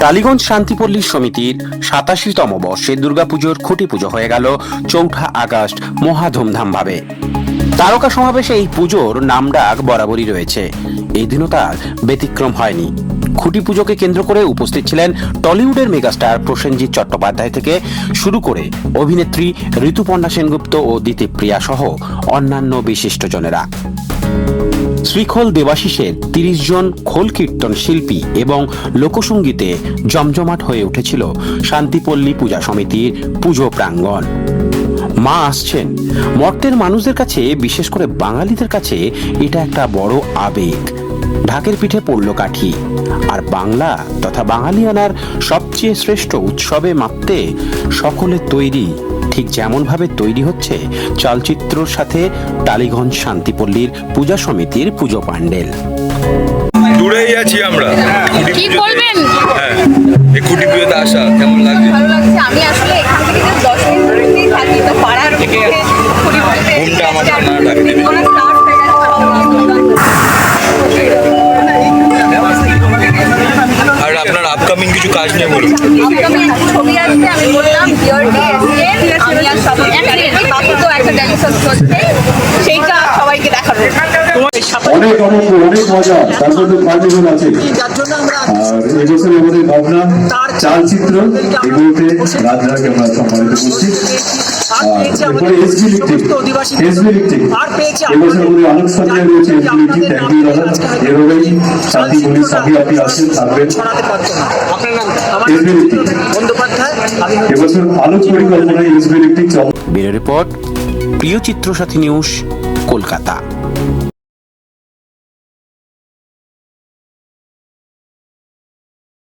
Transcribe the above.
টালিগঞ্জ শান্তিপল্লী সমিতির সাতাশিতম বর্ষে দুর্গাপুজোর খুঁটি পুজো হয়ে গেল চৌঠা আগস্ট মহা ধুমধামভাবে তারকা সমাবেশে এই পুজোর নামডাক বরাবরই রয়েছে। এই দিনও তার ব্যতিক্রম হয়নি। খুঁটি পুজোকে কেন্দ্র করে উপস্থিত ছিলেন টলিউডের মেগাস্টার প্রসেনজিৎ চট্টোপাধ্যায় থেকে শুরু করে অভিনেত্রী ঋতুপর্ণা সেনগুপ্ত ও দিতিপ্রিয়া সহ অন্যান্য বিশিষ্টজনেরা। শ্রীখোল দেবাশিসের তিরিশ জন খোল কীর্তন শিল্পী এবং লোকসঙ্গীতে জমজমাট হয়ে উঠেছিল শান্তিপল্লী পূজা সমিতির পুজো প্রাঙ্গণ। মা আসছেন। মর্তের মানুষদের কাছে, বিশেষ করে বাঙালিদের কাছে, এটা একটা বড় আবেগ। ঢাকের পিঠে পড়ল কাঠি। আর বাংলা তথা বাঙালিয়ানার সবচেয়ে শ্রেষ্ঠ উৎসবে মাপতে সকলে তৈরি ঠিক যেমনভাবে তৈরি হচ্ছে চলচ্চিত্রর সাথে টালিগঞ্জ শান্তিপল্লীর পূজা সমিতির পুজো প্যান্ডেল। দূরেই আছি আমরা। কি বলবেন? হ্যাঁ। কিছু কাজ নিয়ে বলুন। ছবি আসবে আমি বললাম আমি আর সবাই বাকি তো একটা সেইটা সবাইকে দেখাবো। অনেক আনন্দ অনেক মজা তার মধ্যে কার্নিভাল আছে। আর এবছর আমাদের ভাবনা চালচিত্র এগুলোতে আমরা সম্মানিত করছি। আর চিত্র সাথী লিখতে এসবি লিখতে এবছর আমাদের আলোক সজ্জায় রয়েছে এসবি থ্যাংক ইউ দাদা এভাবেই শান্তি বলি সাথে আপনি আসেন থাকবেন। আপনার নাম? আমার বন্দ্যোপাধ্যায়। এবছর আলোক পরিকল্পনায় এসবি চল রিপোর্ট প্রিয় চিত্রসাথী নিউজ কলকাতা।